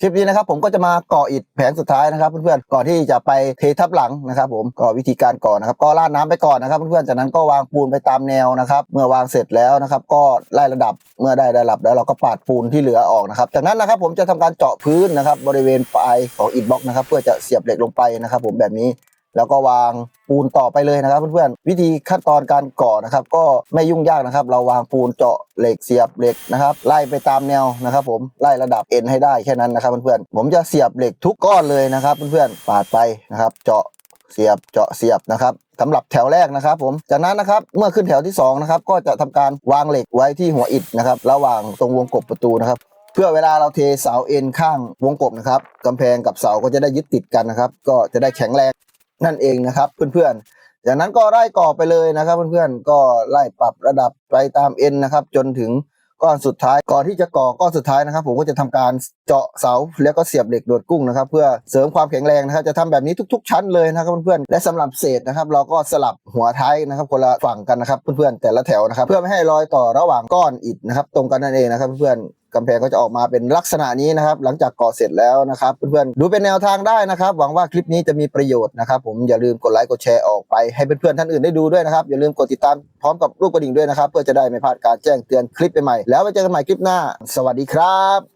คลิปนี้นะครับผมก็จะมาก่ออิฐแผงสุดท้ายนะครับเพื่อนๆก่อนที่จะไปเททับหลังนะครับผมก่อวิธีการก่อนนะครับก็ราดน้ำไปก่อนนะครับเพื่อนๆจากนั้นก็วางปูนไปตามแนวนะครับ เมื่อวางเสร็จแล้วนะครับ ก็ไล่ระดับเมื่อได้ระดับแล้วเราก็ปาดปูนที่เหลือออกนะครับจากนั้นนะครับผมจะทำการเจาะพื้นนะครับบริเวณปลายของอิฐบล็อกนะครับ เพื่อจะเสียบเหล็กลงไปนะครับ ผมแบบนี้ แล้วก็วางปูนต่อไปเลยนะครับเพื่อนๆวิธีขั้นตอนการก่อนะครับ ก็ไม่ยุ่งยากนะครับ เราวางปูนเจาะเหล็กเสียบเหล็กนะครับ ไล่ไปตามแนวนะครับ ผมไล่ระดับเอ็นให้ได้แค่นั้นนะครับเพื่อนๆผมจะเสียบเหล็กทุกก้อนเลยนะครับเพื่อนๆปาดไปนะครับ เจาะเสียบเจาะเสียบนะครับสำหรับแถวแรกนะครับ ผมจากนั้นนะครับเมื่อขึ้นแถวที่สองนะครับก็จะทำการวางเหล็กไว้ที่หัวอิฐนะครับ ระหว่างตรงวงกบประตูนะครับเพื่อเวลาเราเทเสาเอ็นข้างวงกบนะครับกำแพงกับเสาก็จะได้ยึดติดกันนะครับ ก็จะได้แข็งแรง นั่นเองนะครับเพื่อนๆ จากนั้นก็ไล่ก่อไปเลยนะครับเพื่อนๆ ก็ไล่ปรับระดับไปตามเอ็นนะครับ จนถึงก้อนสุดท้ายก่อนที่จะก่อก้อนสุดท้ายนะครับ ผมก็จะทำการเจาะเสาแล้วก็เสียบเหล็กโดดกุ้งนะครับ เพื่อเสริมความแข็งแรงนะครับ จะทำแบบนี้ทุก ๆ ชั้นเลยนะครับเพื่อนๆและสำหรับเศษนะครับ เราก็สลับหัวท้ายนะครับ คนละฝั่งกันนะครับเพื่อนๆแต่ละแถวนะครับ เพื่อไม่ให้รอยต่อระหว่างก้อนอิฐนะครับ ตรงกันนั่นเองนะครับเพื่อนๆ กำแพงก็จะออกมาเป็นลักษณะนี้นะครับ หลังจากก่อเสร็จแล้วนะครับ เพื่อนๆดูเป็นแนวทางได้นะครับ หวังว่าคลิปนี้จะมีประโยชน์นะครับผมอย่าลืมกดไลค์กดแชร์ออกไปให้เพื่อนๆท่านอื่นได้ดูด้วยนะครับ อย่าลืมกดติดตามพร้อมกับรูปกระดิ่งด้วยนะครับ เพื่อจะได้ไม่พลาดการแจ้งเตือนคลิปใหม่ๆแล้วไว้เจอกันใหม่คลิปหน้า สวัสดีครับ